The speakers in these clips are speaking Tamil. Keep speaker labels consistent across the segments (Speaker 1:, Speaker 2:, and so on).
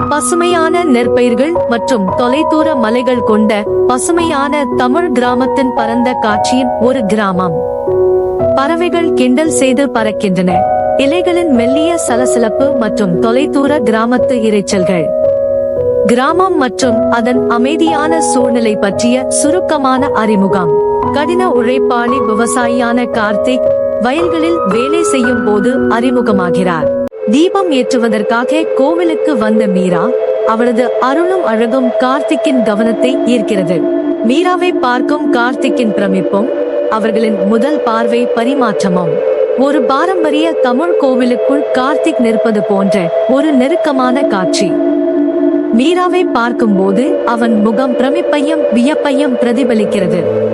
Speaker 1: பசுமையான நெற்பயிர்கள் மற்றும் தொலைதூர மலைகள் கொண்ட பசுமையான தமிழ் கிராமத்தின் பரந்த காட்சியின் ஒரு கிராமம். பறவைகள் கிண்டல் செய்து பறக்கின்றன. இலைகளின் மெல்லிய சலசலப்பு மற்றும் தொலைதூர கிராமத்து இரைச்சல்கள். கிராமம் மற்றும் அதன் அமைதியான சூழ்நிலை பற்றிய சுருக்கமான அறிமுகம். கடின உழைப்பாளி விவசாயியான கார்த்திக் வயல்களில் வேலை செய்யும் போது அறிமுகமாகிறார். தீபம் ஏற்றுவதற்காக கோவிலுக்கு வந்த மீரா அவளது அருளும் அழகும் கார்த்திக்கின் கவனத்தை ஈர்க்கிறது. மீராவை பார்க்கும் கார்த்திக்கின் பிரமிப்பும் அவர்களின் முதல் பார்வை பரிமாற்றமும். ஒரு பாரம்பரிய தமிழ் கோவிலுக்குள் கார்த்திக் நிற்பது போன்ற ஒரு நெருக்கமான காட்சி. மீராவை பார்க்கும்போது அவன் முகம் பிரமிப்பையும் வியப்பையும் பிரதிபலிக்கிறது.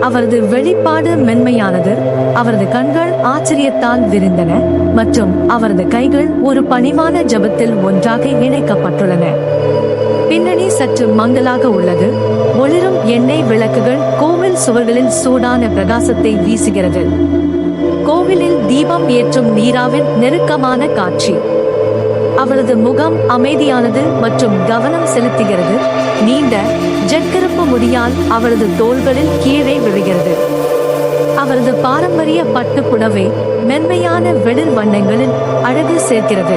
Speaker 1: அவரது வெளிப்பாடு மென்மையானது. அவரது கண்கள் ஆச்சரியத்தால் விரிந்தன மற்றும் அவரது கைகள் ஒரு பணிவான ஜபத்தில் ஒன்றாக இணைக்கப்பட்டுள்ளன. பின்னணி சற்று மங்கலாக உள்ளது. ஒளிரும் எண்ணெய் விளக்குகள் கோவில் சுவர்களில் சூடான பிரகாசத்தை வீசுகிறது. கோவிலில் தீபம் ஏற்றும் நீராவின் நெருக்கமான காட்சி. அவளது முகம் அமைதியானது மற்றும் கவனம் செலுத்துகிறது. நீண்ட ஜெட்கருப்பு முடியால் அவளது தோள்களில் கீழே விழுகிறது. அவரது பாரம்பரிய பட்டு புடவை மென்மையான வெளிர் வண்ணங்களில் அழகு சேர்க்கிறது.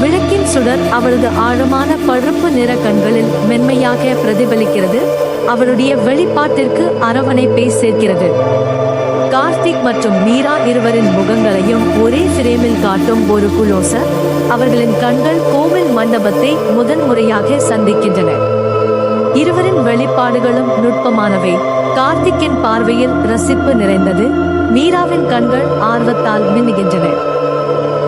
Speaker 1: விளக்கின் சுடர் அவளது ஆழமான பழுப்பு நிற கண்களில் மென்மையாக பிரதிபலிக்கிறது. அவளுடைய வெளிப்பாட்டிற்கு அரவணைப்பை சேர்க்கிறது. கார்த்திக் மற்றும் மீரா இருவரின் முகங்களையும் ஒரே சிரேமில் காட்டும் ஒரு குளோசர் அவர்களின் கண்கள் கோவில் மண்டபத்தை முதன்முறையாக சந்திக்கின்றன. இருவரின் வெளிப்பாடுகளும் நுட்பமானவை. கார்த்திக்கின் பார்வையில் ரசிப்பு நிறைந்தது. மீராவின் கண்கள் ஆர்வத்தால் மின்னுகின்றன.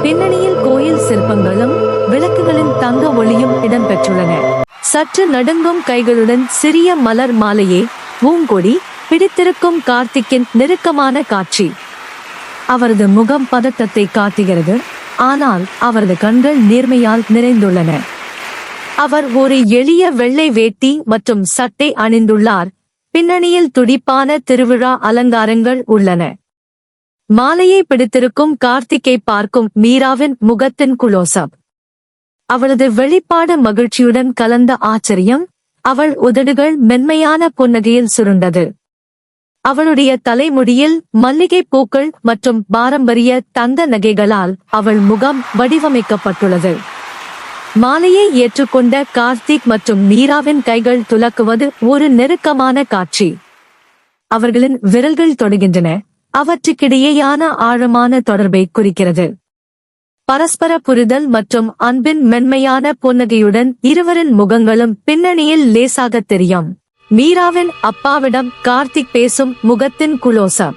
Speaker 1: பின்னணியில் கோயில் சிற்பங்களும் விளக்குகளின் தங்க ஒளியும் இடம்பெற்றுள்ளன. சற்று நடுங்கும் கைகளுடன் சிறிய மலர் மாலையே பூங்கொடி பிடித்திருக்கும் கார்த்திக்கின் நெருக்கமான காட்சி. அவரது முகம் பதட்டத்தை காட்டுகிறது. ஆனால் அவரது கண்கள் நேர்மையால் நிறைந்துள்ளன. அவர் ஒரு எளிய வெள்ளை வேட்டி மற்றும் சட்டை அணிந்துள்ளார். பின்னணியில் துடிப்பான திருவிழா அலங்காரங்கள் உள்ளன. மாலையை பிடித்திருக்கும் கார்த்திக்கை பார்க்கும் மீராவின் முகத்தின் குலோசப் அவளது வெளிப்பாடு மகிழ்ச்சியுடன் கலந்த ஆச்சரியம். அவள் உதடுகள் மென்மையான புன்னகையில் சுருண்டது. அவளுடைய தலைமுடியில் மல்லிகை பூக்கள் மற்றும் பாரம்பரிய தந்த நகைகளால் அவள் முகம் வடிவமைக்கப்பட்டுள்ளது. மாலையை ஏற்றுக்கொண்ட கார்த்திக் மற்றும் மீராவின் கைகள் துலக்குவது ஒரு நெருக்கமான காட்சி. அவர்களின் விரல்கள் தொடுகின்றன. அவற்றுக்கிடையேயான ஆழமான தொடர்பை குறிக்கிறது. பரஸ்பர புரிதல் மற்றும் அன்பின் மென்மையான புன்னகையுடன் இருவரின் முகங்களும் பின்னணியில் லேசாக தெரியும். மீராவின் அப்பாவிடம் கார்த்திக் பேசும் முகத்தின் குலோசம்.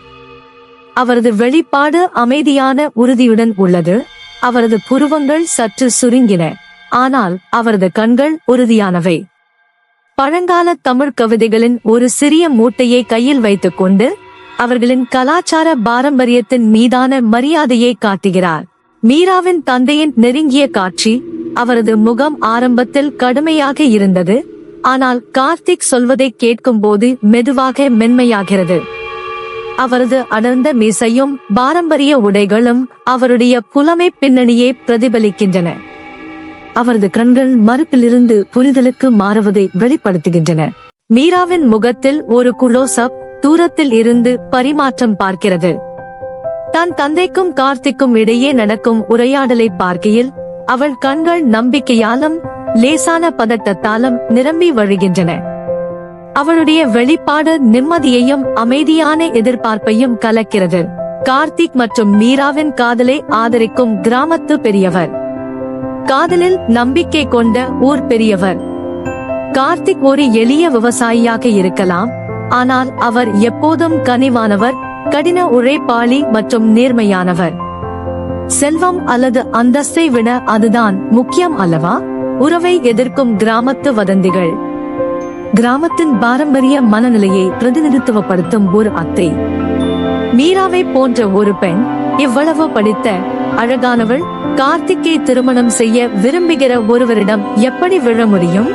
Speaker 1: அவரது வெளிப்பாடு அமைதியான உறுதியுடன் உள்ளது. அவரது புருவங்கள் சற்று சுருங்கின. ஆனால் அவரது கண்கள் உறுதியானவை. பழங்கால தமிழ் கவிதைகளின் ஒரு சிறிய மூட்டையை கையில் வைத்துக்கொண்டு அவர்களின் கலாச்சார பாரம்பரியத்தின் மீதான மரியாதையை காட்டுகிறார். மீராவின் தந்தையின் நெருங்கிய காட்சி அவரது முகம் ஆரம்பத்தில் கடுமையாக இருந்தது. ஆனால் கார்த்திக் சொல்வதை கேட்கும்போது மெதுவாக மென்மையாகிறது. அவரது அடர்ந்த மீசையும் பாரம்பரிய உடைகளும் அவருடைய புலமை பின்னணியை பிரதிபலிக்கின்றன. அவரது கண்கள் மறுப்பிலிருந்து புரிதலுக்கு மாறுவதை வெளிப்படுத்துகின்றன. மீராவின் முகத்தில் ஒரு குளோசப் தூரத்தில் இருந்து பரிமாற்றம் பார்க்கிறது. தன் தந்தைக்கும் கார்த்திக்கும் இடையே நடக்கும் உரையாடலை பார்க்கையில் அவள் கண்கள் நம்பிக்கையாலும் லேசான பதட்டத்தாலும் நிரம்பி வழிகின்றன. அவளுடைய வெளிப்பாடு நிம்மதியையும் அமைதியான எதிர்பார்ப்பையும் கலக்கிறது. கார்த்திக் மற்றும் மீராவின் காதலை ஆதரிக்கும் கிராமத்து பெரியவர். காதலில் நம்பிக்கை கொண்ட ஊர் பெரியவர். கார்த்திக் ஒரு எளிய விவசாயியாக இருக்கலாம் ஆனால் அவர் எப்போதும் கனிவானவர் கடின உழைப்பாளி மற்றும் நேர்மையானவர். செல்வம் அல்லது அந்தஸ்தை விட அதுதான் முக்கியம் அல்லவா? உறவை எதிர்க்கும் கிராமத்து வதந்திகள். கிராமத்தின் பாரம்பரிய மனநிலையை பிரதிநிதித்துவப்படுத்தும் ஒரு அத்தை. மீராவை போன்ற ஒரு பெண் இவ்வளவு படித்த அழகானவள் கார்த்திக்கை திருமணம் செய்ய விரும்புகிற ஒருவரிடம் எப்படி விழ முடியும்?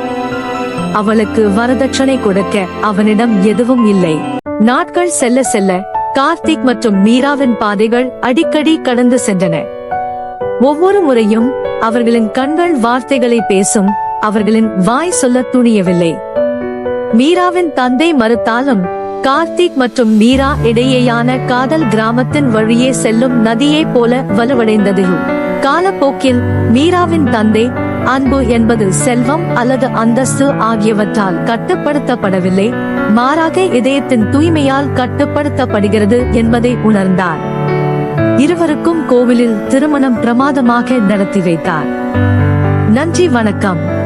Speaker 1: அவளுக்கு வரதட்சணை கொடுக்க அவனிடம் எதுவும் இல்லை. நாட்கள் செல்ல செல்ல கார்த்திக் மற்றும் மீராவின் பாதைகள் அடிக்கடி கடந்து சென்றன. ஒவ்வொரு முறையும் அவர்களின் கண்கள் வார்த்தைகளை பேசும் அவர்களின் வாய் சொல்ல துணியவில்லை. மீராவின் தந்தை மறுத்தாலும் கார்த்திக் மற்றும் மீரா இடையேயான காதல் கிராமத்தின் வழியே செல்லும் நதியைப் போல வலுவடைந்தது. காலப்போக்கில் மீராவின் தந்தை அன்பு என்பது செல்வம் அல்லது அந்தஸ்து ஆகியவற்றால் கட்டுப்படுத்தப்படவில்லை. மாறாக இதயத்தின் தூய்மையால் கட்டுப்படுத்தப்படுகிறது என்பதை உணர்ந்தார். இருவருக்கும் கோவிலில் திருமணம் பிரமாதமாக நடத்தி வைத்தார். நன்றி வணக்கம்.